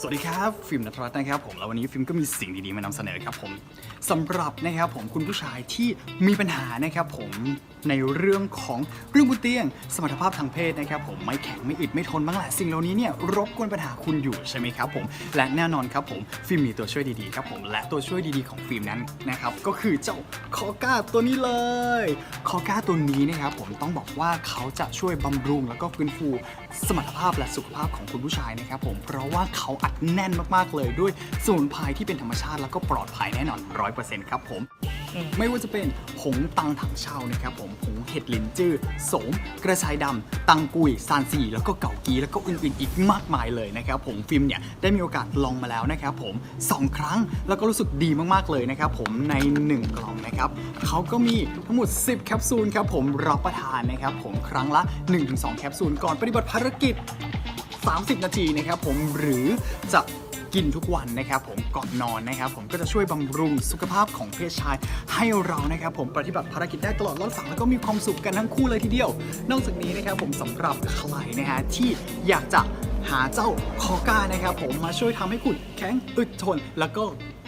สวัสดีครับฟิล์มนัทรัตน์นะครับผมแล้ววันนี้ฟิล์มก็มีสิ่งดีๆมานำเสนอครับผมสำหรับนะครับผมคุณผู้ชายที่มีปัญหานะครับผมในเรื่องของเรื่องบนเตียง สมรรถภาพทางเพศนะครับผมไม่แข็งไม่อึดไม่ทนบ้างแหละสิ่งเหล่านี้เนี่ยรบกวนปัญหาคุณอยู่ใช่ไหมครับผมและแน่นอนครับผมฟิล์มมีตัวช่วยดีๆครับผมและตัวช่วยดีๆของฟิล์มนั้นนะครับก็คือเจ้าคอก้าตัวนี้เลยคอก้าตัวนี้นะครับผมต้องบอกว่าเขาจะช่วยบำรุงแล้วก็ฟื้นฟูสมรรถภาพและสุขภาพของคุณผู้ชายนะครับผมเพราะว่าเขาอัดแน่นมากๆเลยด้วยสมุนไพรที่เป็นธรรมชาติแล้วก็ปลอดภัยแน่นอน 100%ครับผมไม่ว่าจะเป็นผงตังถังเช่านะครับผมผงเห็ดลินจื้อโสม กระชายดำตังกุยซานซีแล้วก็เก่ากีแล้วก็อื่นๆอีกมากมายเลยนะครับผมฟิล์มเนี่ยได้มีโอกาสลองมาแล้วนะครับผมสองครั้งแล้วก็รู้สึกดีมากๆเลยนะครับผมใน 1 กล่องนะครับเขาก็มีทั้งหมด 10 แคปซูลครับผมรับประทานนะครับผมครั้งละ 1-2 แคปซูลก่อนปฏิบัติภารกิจ 30 นาทีนะครับผมหรือจะกินทุกวันนะครับผมก่อนนอนนะครับผมก็จะช่วยบำรุงสุขภาพของเพศชาย ให้เรานะครับผมปฏิบัติภารกิจได้ตลอดรอดฝั่งแล้วก็มีความสุขกันทั้งคู่เลยทีเดียว นอกจากนี้นะครับผมสำหรับใครนะฮะที่อยากจะหาเจ้าคอก้านะครับผมมาช่วยทำให้คุณแข็งอึดทน แล้วก็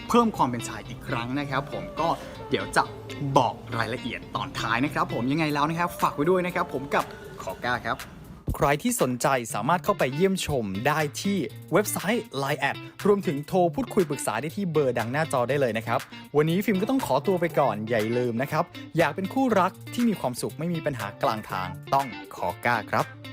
เพิ่มความเป็นชายอีกครั้งนะครับ ผมก็เดี๋ยวจะบอกรายละเอียดตอนท้ายนะครับ ผมยังไงแล้วนะครับฝากไว้ด้วยนะครับ ผมกับคอก้าครับ ใครที่สนใจสามารถเข้าไปเยี่ยมชมได้ที่เว็บไซต์ Line แอดรวมถึงโทรพูดคุยปรึกษาได้ที่เบอร์ดังหน้าจอได้เลยนะครับ วันนี้ฟิล์มก็ต้องขอตัวไปก่อนอย่าลืมนะครับ อยากเป็นคู่รักที่มีความสุขไม่มีปัญหากลางทางต้องขอก้าครับ